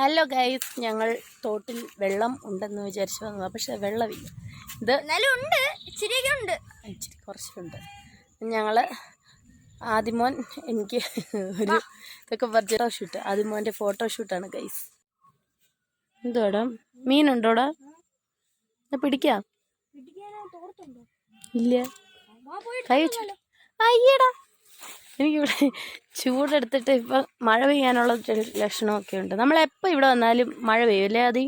Hello guys ഞങ്ങൾ തോട്ടിൽ വെള്ളം ഉണ്ടെന്ന് വിചാരിച്ചു വന്നു പക്ഷെ വെള്ളമില്ല. ഇത് എന്നാലും ഉണ്ട്. ഇച്ചിരിയൊക്കെ ഉണ്ട്. ഇച്ചിരി കുറച്ചുണ്ട്. ഞങ്ങൾ ആദിമോൻ എനിക്ക് ഒരു ഇതൊക്കെ ഫോട്ടോ ഷൂട്ട് ആദിമോന്റെ ഫോട്ടോ ഷൂട്ടാണ് ഗൈസ് എന്തോടാ മീനുണ്ടോടാ? പിടിക്കാം? ഇല്ല. കൈ വെച്ചു. അയ്യടാ. എനിക്കിവിടെ ചൂടെടുത്തിട്ട് ഇപ്പം മഴ പെയ്യാനുള്ള ലക്ഷണമൊക്കെ ഉണ്ട്. നമ്മളെപ്പോൾ ഇവിടെ വന്നാലും മഴ പെയ്യൂല്ലേ അതി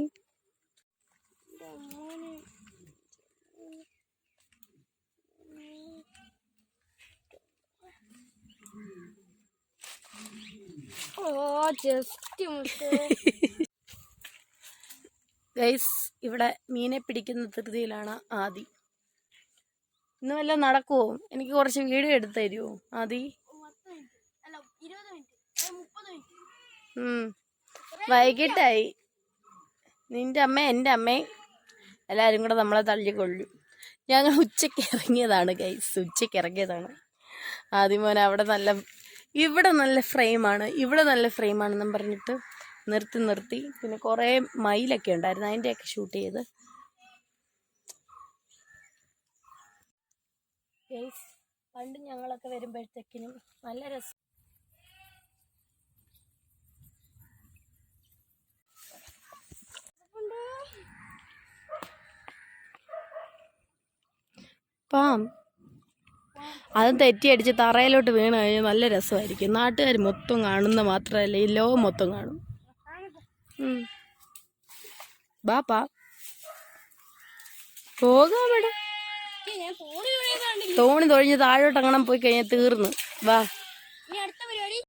ഓ ജസ്റ്റ് ഗൈസ് ഇവിടെ മീനെ പിടിക്കുന്ന ധൃതിയിലാണ് ആദി. ഇന്ന് വല്ലതും നടക്കുമോ എനിക്ക് കുറച്ച് വീഡിയോ എടുത്തു തരുമോ ആദി? വൈകിട്ടായി. നിന്റെ അമ്മ എന്റെ അമ്മയും എല്ലാവരും കൂടെ നമ്മളെ തള്ളിക്കൊള്ളും ഞങ്ങൾ ഉച്ചയ്ക്ക് ഇറങ്ങിയതാണ് ഗൈസ് ഉച്ചയ്ക്ക് ഇറങ്ങിയതാണ്. ആദ്യമോനെ അവിടെ നല്ല ഇവിടെ നല്ല ഫ്രെയിമാണ് ഇവിടെ നല്ല ഫ്രെയിമാണെന്നും പറഞ്ഞിട്ട് നിർത്തി നിർത്തി. പിന്നെ കുറേ മയിലൊക്കെ ഉണ്ടായിരുന്നു. അതിന്റെയൊക്കെ ഷൂട്ട് ചെയ്ത്. ഗൈസ് പണ്ട് ഞങ്ങളൊക്കെ വരുമ്പോഴത്തേക്കിനും നല്ല രസം പാം അത് തെറ്റിയടിച്ച് തറയിലോട്ട് വീണ് കഴിഞ്ഞാൽ നല്ല രസമായിരിക്കും. നാട്ടുകാർ മൊത്തം കാണുന്ന മാത്രമല്ല ഈ ലോകം മൊത്തം കാണും. ബാപ്പാ. പോകാം കണ്ടില്ല തോണി തൊഴിഞ്ഞ് താഴോട്ട് അങ്ങനെ പോയി കഴിഞ്ഞാൽ തീർന്നു. വാ.